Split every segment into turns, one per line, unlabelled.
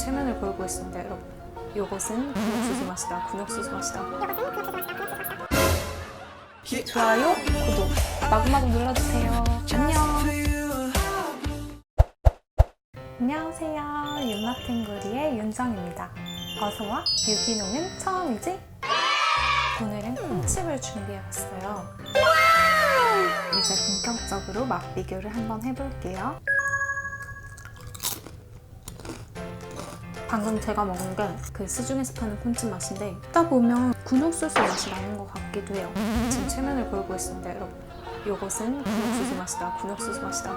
체면을 걸고 있습니다, 여러분. 요것은 근육수수 맛이다. 근육수수 맛이다. 좋아요, 구독, 마구마구 눌러주세요. 안녕. 안녕하세요. 윤마탱구리의 윤정입니다. 어서와. 유기농은 처음이지? 오늘은 콩칩을 준비해봤어요. 이제 본격적으로 맛 비교를 한번 해볼게요. 방금 제가 먹은 게 그 시중에서 파는 콘칩 맛인데 먹다 보면 군옥소스 맛이 나는 것 같기도 해요. 지금 체면을 걸고 있습니다, 여러분. 요것은 군옥소스 맛이다. 군옥소스 맛이다.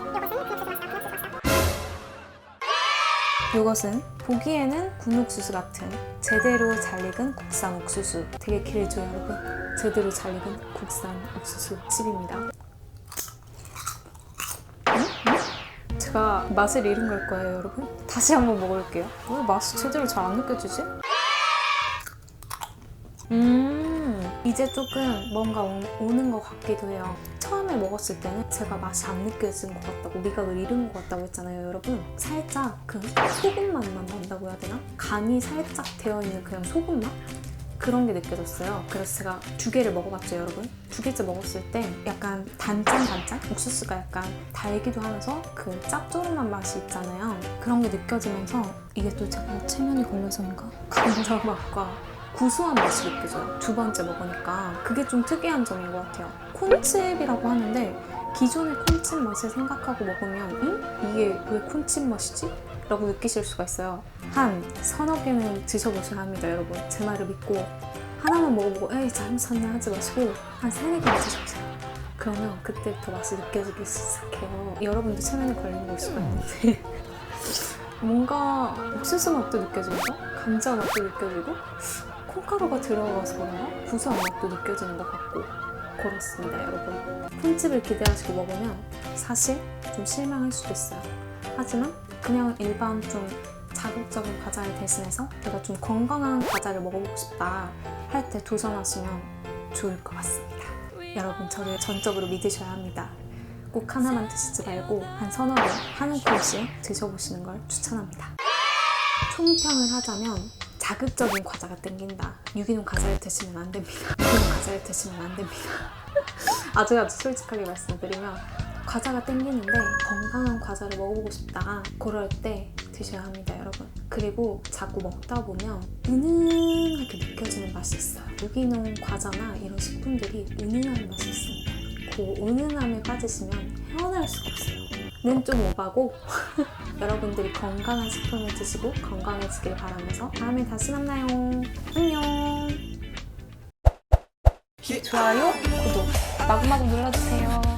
요것은 보기에는 군옥수수 같은 제대로 잘 익은 국산 옥수수 되게 길죠 여러분 제대로 잘 익은 국산 옥수수 칩입니다 음? 음? 제가 맛을 잃은 걸 거예요 여러분 다시 한번 먹어볼게요 왜 맛이 제대로 잘 안 느껴지지? 음 이제 조금 뭔가 오, 오는 것 같기도 해요 처음에 먹었을 때는 제가 맛이 안 느껴진 것 같다고 미각을 잃은 것 같다고 했잖아요 여러분 살짝 그 소금 맛만 난다고 해야 되나? 간이 살짝 되어 있는 그냥 소금 맛? 그런 게 느껴졌어요 그래서 제가 두 개를 먹어봤죠 여러분 두 개째 먹었을 때 약간 단짠 단짠? 옥수수가 약간 달기도 하면서 그 짭조름한 맛이 있잖아요 그런 게 느껴지면서 이게 또 제가 체면이 걸려서인가? 감자 맛과 구수한 맛이 느껴져요. 두 번째 먹으니까 그게 좀 특이한 점인 것 같아요. 콘칩이라고 하는데 기존의 콘칩 맛을 생각하고 먹으면 응? 이게 왜 콘칩 맛이지? 라고 느끼실 수가 있어요. 한 서너 개는 드셔보셔야 합니다, 여러분. 제 말을 믿고 하나만 먹어보고 에이 잘못샀네 하지 마시고 한 세네 개 드셔보세요. 그러면 그때부터 맛이 느껴지기 시작해요. 여러분도 체면에 걸린 걸 수가 있는데 뭔가 옥수수 맛도 느껴지고 감자 맛도 느껴지고 콩가루가 들어가서 그런가? 구수한 맛도 느껴지는 것 같고 그렇습니다 여러분 콘칩을 기대하시고 먹으면 사실 좀 실망할 수도 있어요 하지만 그냥 일반 좀 자극적인 과자를 대신해서 내가 좀 건강한 과자를 먹어보고 싶다 할 때 도전하시면 좋을 것 같습니다 여러분 저를 전적으로 믿으셔야 합니다 꼭 하나만 드시지 말고 한 서너 개, 한 움큼씩 드셔보시는 걸 추천합니다 총평을 하자면 자극적인 과자가 땡긴다. 유기농 과자를 드시면 안 됩니다. 유기농 과자를 드시면 안 됩니다. 아주 아주 솔직하게 말씀드리면 과자가 땡기는데 건강한 과자를 먹어보고 싶다. 그럴 때 드셔야 합니다, 여러분. 그리고 자꾸 먹다 보면 은은하게 느껴지는 맛이 있어요. 유기농 과자나 이런 식품들이 은은한 맛이 있습니다. 그 은은함에 빠지시면 헤어날 수가 없어요. 는좀 오바고 여러분들이 건강한 식품을 드시고 건강해지길 바라면서 다음에 다시 만나요. 안녕. 좋아요, 구독 마구마구 눌러주세요.